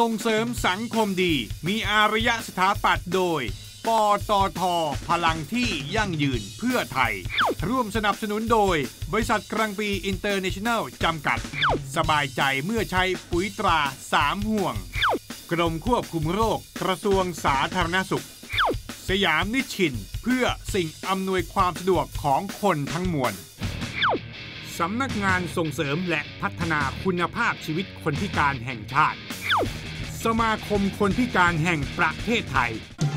ส่งเสริมสังคมดี มีอารยะสถาปัตย์โดย ปตท พลังที่ยั่งยืนเพื่อไทย ร่วมสนับสนุนโดย บริษัทกรังปีอินเตอร์เนชั่นแนลจำกัด สบายใจเมื่อใช้ปุ๋ยตราสามห่วง กรมควบคุมโรคกระทรวงสาธารณสุข สยามนิชชิน เพื่อสิ่งอำนวยความสะดวกของคนทั้งมวลสำนักงานส่งเสริมและพัฒนาคุณภาพชีวิตคนพิการแห่งชาติ สมาคมคนพิการแห่งประเทศไทย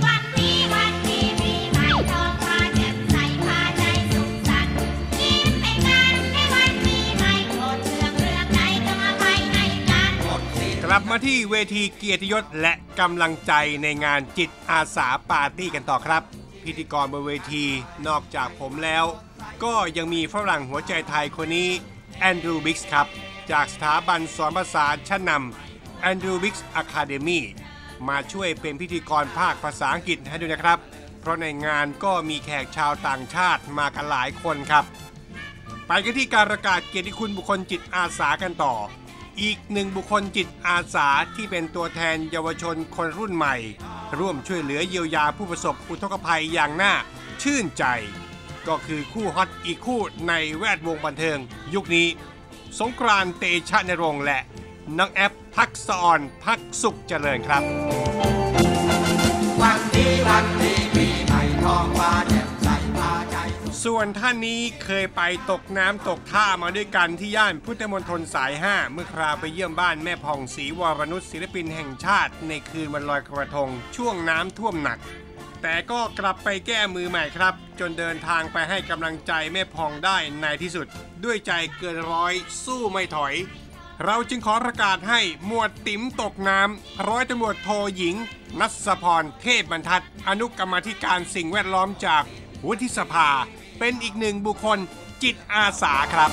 วันนี้วันดีปีใหม่ทองฟ้าแจ่มใสพาใจสุขสันต์ยิ้มให้กันในวันปีใหม่โปรดเรื่องเรื่องใดจงอภัยให้กันกลับมาที่เวทีเกียรติยศและกำลังใจในงานจิตอาสาปาร์ตี้กันต่อครับ พิธีกรบนเวทีนอกจากผมแล้ว ก็ยังมีฝรั่งหัวใจไทยคนนี้แอนดรูบิกส์ครับ จากสถาบันสอนภาษาชั้นนำ แอนดรูบิกส์อะคาเดมีมาช่วยเป็นพิธีกรภาคภาษาอังกฤษให้ด้วยนะครับ เพราะในงานก็มีแขกชาวต่างชาติมากันหลายคนครับ ไปกันที่การประกาศเกียรติคุณบุคคลจิตอาสากันต่อ อีกหนึ่งบุคคลจิตอาสาที่เป็นตัวแทนเยาวชนคนรุ่นใหม่ ร่วมช่วยเหลือเยียวยาผู้ประสบอุทกภัยอย่างน่าชื่นใจ ก็คือคู่ฮอตอีกคู่ในแวดวงบันเทิง ยุคนี้ สงกรานต์เตชะนรงค์และ น้องแอปพักษออนพักสุขเจริญครับ วันดีวันดีปีใหม่ทองฟ้าแจ่มใสพาใจสุขส่วนท่านนี้เคยไปตกน้ำตกท่ามาด้วยกันที่ย่านพุทธมณฑลสาย 5 เมื่อคราวไปเยี่ยมบ้านแม่ผ่องศรีวรนุชศิลปินแห่งชาติ ในคืนวันลอยกระทง ช่วงน้ำท่วมหนัก แต่ก็กลับไปแก้มือใหม่ครับ จนเดินทางไปให้กำลังใจแม่พองได้ในที่สุด ด้วยใจเกินร้อยสู้ไม่ถอย เราจึงขอประกาศให้หมวดติ๋มตกน้ำร้อยตำรวจโทหญิง นัสพรเทพบรรทัด อนุกรรมธิการสิ่งแวดล้อมจากวุฒิสภา เป็นอีกหนึ่งบุคคลจิตอาสาครับ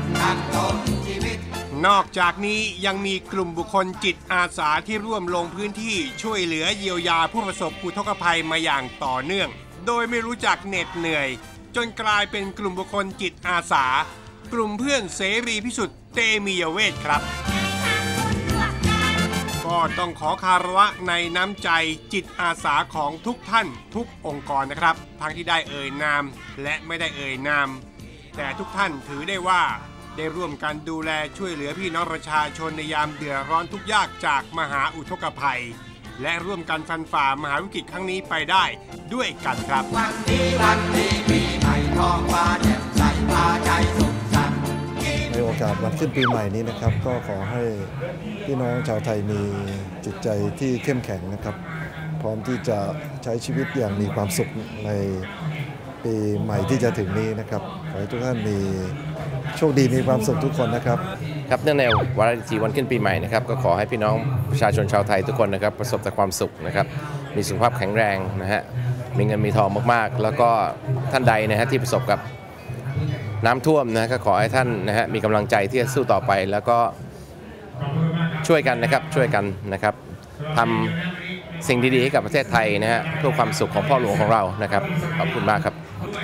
นตั้งต้นชีวิตนอกจากนี้ยังมีกลุ่มบุคคลจิตอาสาที่ร่วมลงพื้นที่ช่วยเหลือเยียวยาผู้ประสบอุทกภัยมาอย่างต่อเนื่อง โดยไม่รู้จักเหน็ดเหนื่อย จนกลายเป็นกลุ่มบุคคลจิตอาสา กลุ่มเพื่อนเสรีพิสุทธิ์เตมียเวทครับ ก็ต้องขอคารวะในน้ำใจจิตอาสาของทุกท่านทุกองค์กรนะครับ ทั้งที่ได้เอ่ยนามและไม่ได้เอ่ยนาม แต่ทุกท่านถือได้ว่าได้ร่วมกันดูแลช่วยเหลือพี่น้องประชาชนในยามเดือดร้อนทุกยากจากมหาอุทกภัย และร่วมกันฟันฝ่ามหาวิกฤตครั้งนี้ไปได้ด้วยกันครับ วันดีวันดีปีใหม่ทองฟ้าแจ่มใสพาใจสุข ในโอกาสวันขึ้นปีใหม่นี้นะครับ ก็ขอให้พี่น้องชาวไทยมีจิตใจที่เข้มแข็งนะครับ พร้อมที่จะใช้ชีวิตอย่างมีความสุขในปีใหม่ที่จะถึงนี้นะครับ ขอให้ทุกท่านมีโชคดีมีความสุขทุกคนนะครับ ครับเนื่องในวาระดิถีวันขึ้นปีใหม่นะครับก็ขอให้พี่น้องประชาชนชาวไทยทุกคนนะครับ ประสบแต่ความสุขนะครับ มีสุขภาพแข็งแรงนะฮะมีเงินมีทองมากๆ แล้วก็ท่านใดนะฮะที่ประสบกับ น้ำท่วมนะก็ขอให้ท่านนะฮะมีกำลังใจที่จะสู้ต่อไป แล้วก็ช่วยกันนะครับช่วยกันนะครับทำสิ่งดีๆให้กับประเทศไทยนะฮะเพื่อความสุขของพ่อหลวงของเรานะครับขอบคุณมากครับ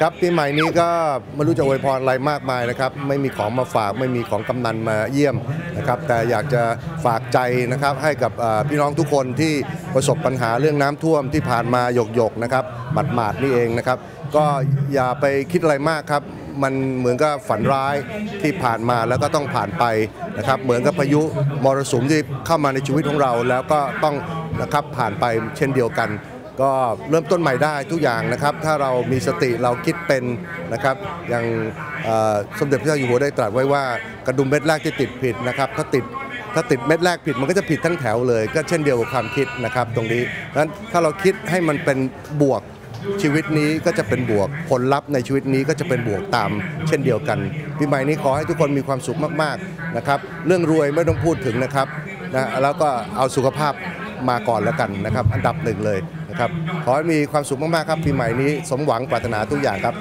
ครับปีใหม่นี้ก็ไม่รู้จะอวยพรอะไรมากมายนะครับ ไม่มีของมาฝากไม่มีของกำนันมาเยี่ยมนะครับ แต่อยากจะฝากใจนะครับให้กับพี่น้องทุกคนที่ประสบปัญหาเรื่องน้ำท่วมที่ผ่านมาหยกๆนะครับหมาดนี่เองนะครับ ก็อย่าไปคิดอะไรมากครับ มันเหมือนกับฝันร้ายที่ผ่านมาแล้วก็ต้องผ่านไปนะครับ เหมือนกับพายุมรสุมที่เข้ามาในชีวิตของเรา แล้วก็ต้องนะครับผ่านไปเช่นเดียวกัน ก็เริ่มต้นใหม่ได้ทุกอย่างนะครับ ถ้าเรามีสติเราคิดเป็นนะครับ อย่างสมเด็จพระเจ้าอยู่หัวได้ตรัสไว้ว่ากระดุมเม็ดแรกที่ติดผิดนะครับถ้าติดถ้าติดเม็ดแรกผิดมันก็จะผิดทั้งแถวเลย ก็เช่นเดียวกับความคิดนะครับ ตรงนี้นั้นถ้าเราคิดให้มันเป็นบวกชีวิตนี้ก็จะเป็นบวกผลลัพธ์ในชีวิตนี้ก็จะเป็นบวกตาม เช่นเดียวกันปีใหม่นี้ขอให้ทุกคนมีความสุขมากๆนะครับเรื่องรวยไม่ต้องพูดถึงนะครับนะแล้วก็เอาสุขภาพมาก่อนแล้วกันนะครับ อันดับหนึ่งเลย ครับ ขอให้มีความสุขมากๆครับปีใหม่นี้สมหวังปรารถนาทุกอย่างครับ